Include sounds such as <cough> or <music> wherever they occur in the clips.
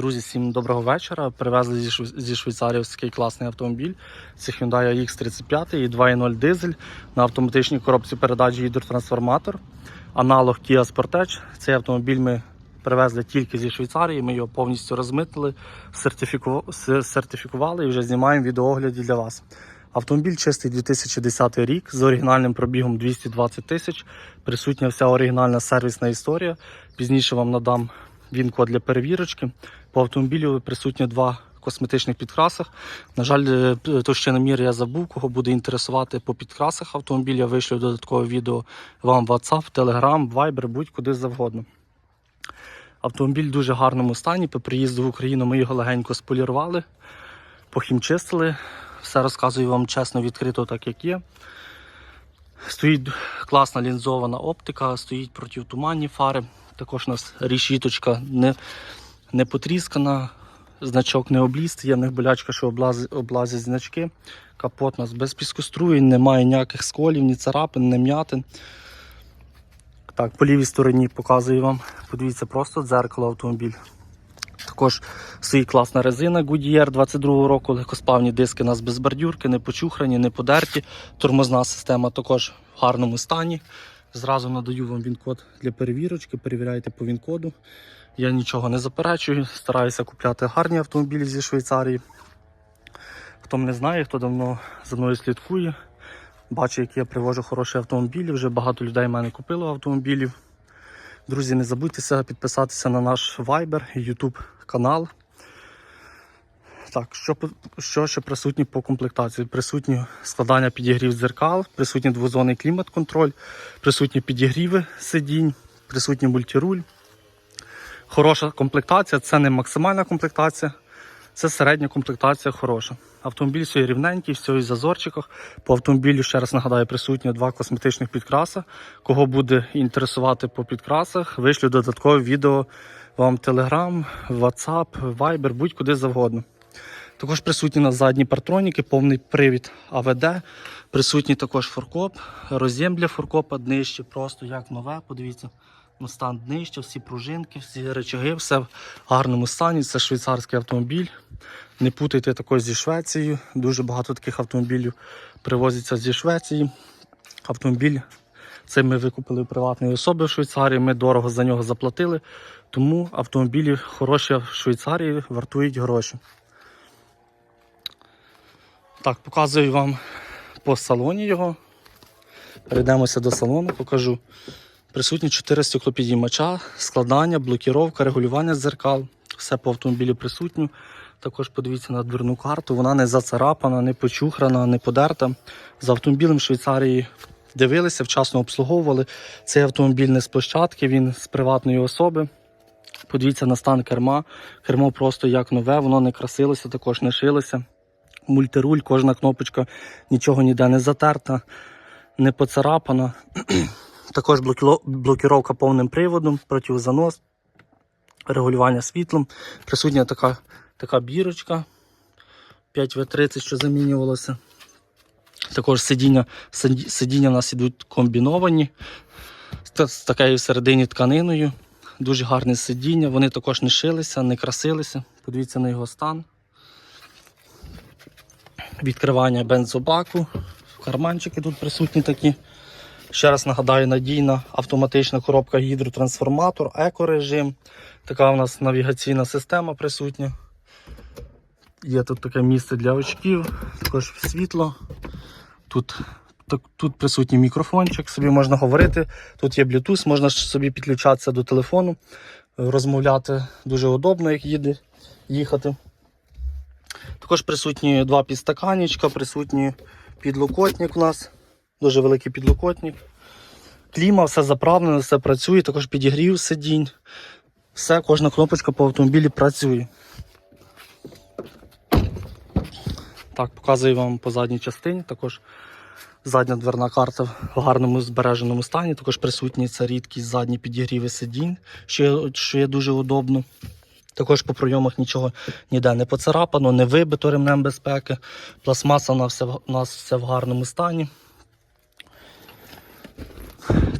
Друзі, всім доброго вечора. Привезли зі, Шве- зі Швейцарії ось такий класний автомобіль. Це Hyundai X35 і 2.0 дизель на автоматичній коробці передач гідротрансформатор. Аналог Kia Sportage. Цей автомобіль ми привезли тільки зі Швейцарії. Ми його повністю розмитили, сертифіку... сертифікували і вже знімаємо відеоогляді для вас. Автомобіль чистий 2010 рік з оригінальним пробігом 220 тисяч. Присутня вся оригінальна сервісна історія. Пізніше вам надам він-код для перевірочки. По автомобілю присутні два косметичних підкрасах. На жаль, е, товщиномір я забув, кого буде інтересувати по підкрасах автомобіля. Вишлю додаткове відео вам в WhatsApp, Telegram, Viber, будь-куди завгодно. Автомобіль в дуже гарному стані. По приїзду в Україну ми його легенько сполірували, похімчистили. Все розказую вам чесно, відкрито, так як є. Стоїть класна лінзована оптика, стоїть протитуманні фари. Також у нас рішіточка не, не потріскана, значок не обліз, є в них болячка, що облазять значки. Капот у нас без піскоструєнь, немає ніяких сколів, ні царапин, ні м'ятин. Так, по лівій стороні показую вам. Подивіться, просто дзеркало автомобіль. Також стоїть класна резина Goodyear 22 року, легкосплавні диски у нас без бордюрки, не почухрані, не подерті. Тормозна система також в гарному стані. Зразу надаю вам він-код для перевірочки, перевіряйте по він-коду. Я нічого не заперечую, стараюся купляти гарні автомобілі зі Швейцарії. Хто мене знає, хто давно за мною слідкує, бачить, як я привожу хороші автомобілі. Вже багато людей в мене купило автомобілів. Друзі, не забудьтеся підписатися на наш Viber і YouTube канал. Так, що, що ще присутні по комплектації? Присутні складання підігрів дзеркал, присутній двозонний клімат-контроль, присутні підігріви сидінь, присутній мультируль. Хороша комплектація, це не максимальна комплектація, це середня комплектація хороша. Автомобіль все рівненький, все із зазорчиках. По автомобілю, ще раз нагадаю, присутні два косметичних підкраса. Кого буде інтересувати по підкрасах, вишлю додаткове відео вам в Telegram, WhatsApp, Viber, будь-куди завгодно. Також присутні на задні партроніки, повний привід АВД. Присутній також форкоп, роз'єм для форкопа днище, просто як нове. Подивіться, стан днища, всі пружинки, всі речаги, все в гарному стані. Це швейцарський автомобіль. Не путайте також зі Швецією. Дуже багато таких автомобілів привозиться зі Швеції. Автомобіль цей ми викупили у приватної особи в Швейцарії. Ми дорого за нього заплатили. Тому автомобілі хороші в Швейцарії вартують гроші. Так, показую вам по салоні його. Перейдемося до салону, покажу. Присутні 4 стеклопідіймача, складання, блокіровка, регулювання дзеркал. Все по автомобілі присутнє. Також подивіться на дверну карту. Вона не зацарапана, не почухрана, не подерта. З автомобілем Швейцарії дивилися, вчасно обслуговували. Цей автомобіль не з площадки, він з приватної особи. Подивіться на стан керма. Кермо просто як нове, воно не красилося, також не шилося мультируль, кожна кнопочка нічого ніде не затерта, не поцарапана. <clears throat> Також блокіровка повним приводом, противозанос, регулювання світлом. Присутня така, така бірочка 5В30, що замінювалося. Також сидіння, сиді- сидіння у нас ідуть комбіновані з такою всередині тканиною. Дуже гарне сидіння. Вони також не шилися, не красилися. Подивіться на його стан відкривання бензобаку, карманчики тут присутні такі. Ще раз нагадаю, надійна автоматична коробка гідротрансформатор, екорежим. Така у нас навігаційна система присутня. Є тут таке місце для очків, також світло. Тут, так, тут присутній мікрофончик, собі можна говорити. Тут є Bluetooth, можна собі підключатися до телефону, розмовляти дуже удобно, як їде їхати. Також присутні два підстаканічка, присутні підлокотник у нас, дуже великий підлокотник. Кліма, все заправлено, все працює, також підігрів сидінь. Все, кожна кнопочка по автомобілі працює. Так, показую вам по задній частині. Також задня дверна карта в гарному збереженому стані. Також присутні це рідкість задні підігріви сидінь, що що є дуже удобно. Також по пройомах нічого ніде не поцарапано, не вибито ремнем безпеки. Пластмаса у нас все, у нас все в гарному стані.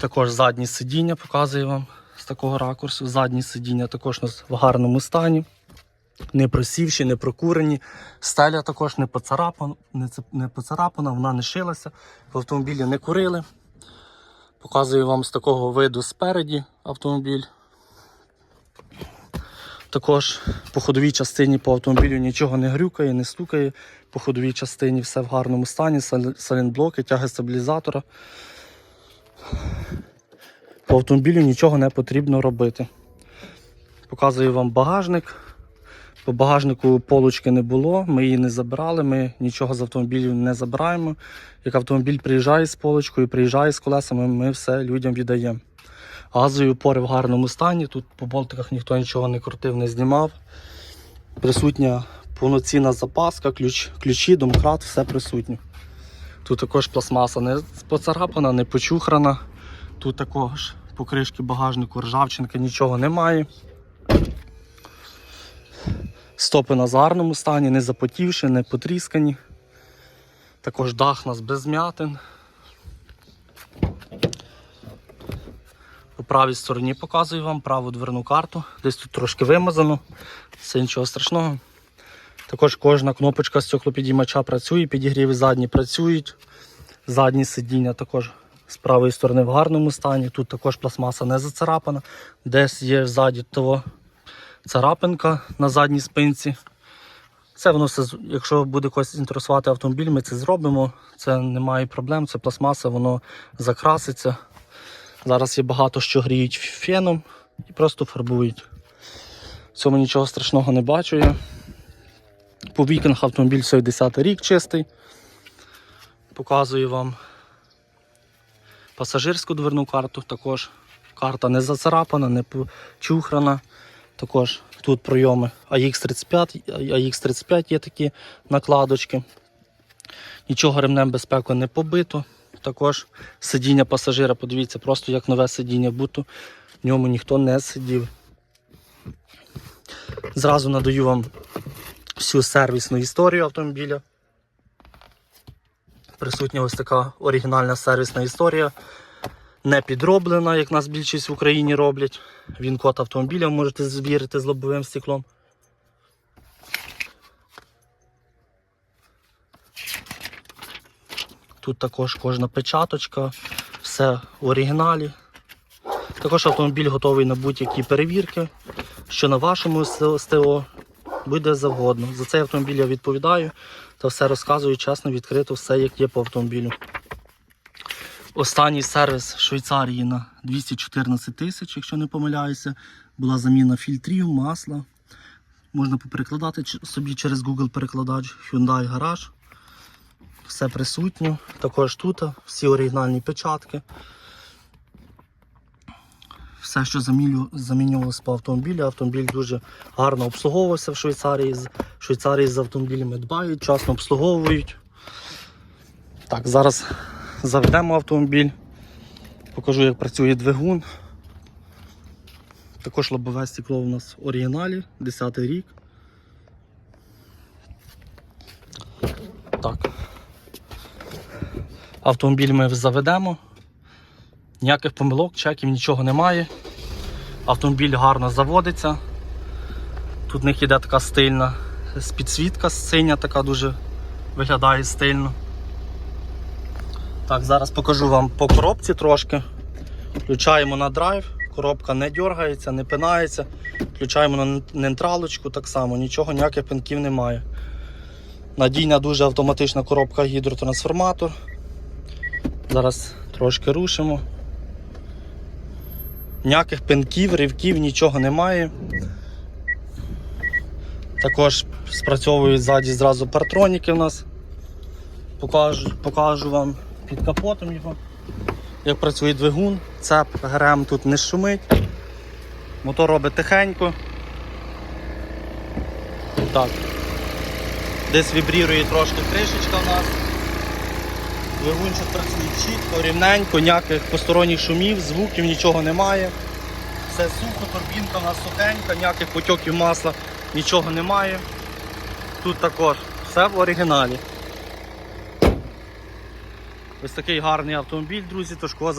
Також задні сидіння показую вам з такого ракурсу. Задні сидіння також у нас в гарному стані. не просівші, не прокурені. Стеля також не поцарапана, не поцарапана, вона не шилася. В автомобілі не курили. Показую вам з такого виду спереді автомобіль. Також по ходовій частині по автомобілю нічого не грюкає, не стукає. По ходовій частині все в гарному стані, сал- салінблоки, тяги стабілізатора. По автомобілю нічого не потрібно робити. Показую вам багажник. По багажнику полочки не було, ми її не забирали, ми нічого з автомобілів не забираємо. Як автомобіль приїжджає з полочкою, приїжджає з колесами, ми все людям віддаємо. Газові опори в гарному стані, тут по болтиках ніхто нічого не крутив, не знімав. Присутня повноцінна запаска, ключ, ключі, домкрат, все присутнє. Тут також пластмаса не поцарапана, не почухрана. Тут також покришки багажнику, ржавчинки, нічого немає. Стопи на гарному стані, не запотівши, не потріскані. Також дах нас без м'ятин. Правій стороні показую вам праву дверну карту. Десь тут трошки вимазано, це нічого страшного. Також кожна кнопочка стеклопідіймача працює, підігріви задні працюють. Задні сидіння також з правої сторони в гарному стані. Тут також пластмаса не зацарапана. Десь є ззаді того царапинка на задній спинці. Це воно все, якщо буде когось інтересувати автомобіль, ми це зробимо. Це немає проблем, це пластмаса, воно закраситься. Зараз є багато що гріють феном і просто фарбують. В цьому нічого страшного не бачу я. По вікнах автомобіль все 10 рік чистий. Показую вам пасажирську дверну карту. Також карта не зацарапана, не почухрана. Також тут пройоми AX35, AX35 є такі накладочки. Нічого ремнем безпеки не побито. Також сидіння пасажира, подивіться, просто як нове сидіння, будто в ньому ніхто не сидів. Зразу надаю вам всю сервісну історію автомобіля. Присутня ось така оригінальна сервісна історія. Не підроблена, як нас більшість в Україні роблять. Він код автомобіля можете звірити з лобовим стеклом. Тут також кожна печаточка, все в оригіналі. Також автомобіль готовий на будь-які перевірки, що на вашому СТО буде завгодно. За цей автомобіль я відповідаю та все розказую чесно, відкрито, все як є по автомобілю. Останній сервіс Швейцарії на 214 тисяч, якщо не помиляюся, була заміна фільтрів, масла. Можна поперекладати собі через Google перекладач Hyundai Garage. Все присутнє. Також тут всі оригінальні печатки. Все, що замінювалося по автомобілю. Автомобіль дуже гарно обслуговувався в Швейцарії. З Швейцарії з автомобілями дбають, часно обслуговують. Так, зараз заведемо автомобіль. Покажу, як працює двигун. Також лобове стекло у нас в оригіналі, 10 рік. Так. Автомобіль ми заведемо. Ніяких помилок, чеків, нічого немає. Автомобіль гарно заводиться. Тут в них іде така стильна підсвітка синя, така дуже виглядає стильно. Так, зараз покажу вам по коробці трошки. Включаємо на драйв, коробка не дергається, не пинається. Включаємо на нейтралочку так само, нічого, ніяких пинків немає. Надійна дуже автоматична коробка гідротрансформатор. Зараз трошки рушимо. Ніяких пинків, ривків, нічого немає. Також спрацьовують ззаді зразу партроніки в нас. Покажу, покажу вам під капотом його. Як працює двигун, цеп ГРМ тут не шумить. Мотор робить тихенько. Так. Десь вібрірує трошки кришечка в нас. Двигунчик працює чітко, рівненько, ніяких посторонніх шумів, звуків, нічого немає. Все сухо, турбінка в нас сухенька, ніяких потьоків масла, нічого немає. Тут також все в оригіналі. Ось такий гарний автомобіль, друзі. Тож кого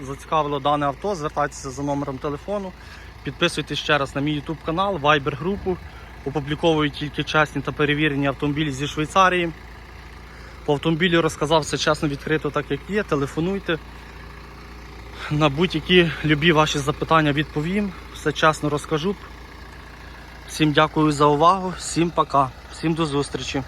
зацікавило дане авто, звертайтеся за номером телефону. Підписуйтесь ще раз на мій YouTube канал, Viber групу. опубліковую тільки чесні та перевірені автомобілі зі Швейцарії. По автомобілю розказав все чесно, відкрито, так як є. Телефонуйте. На будь-які любі ваші запитання відповім. Все чесно розкажу. Всім дякую за увагу, всім пока, всім до зустрічі.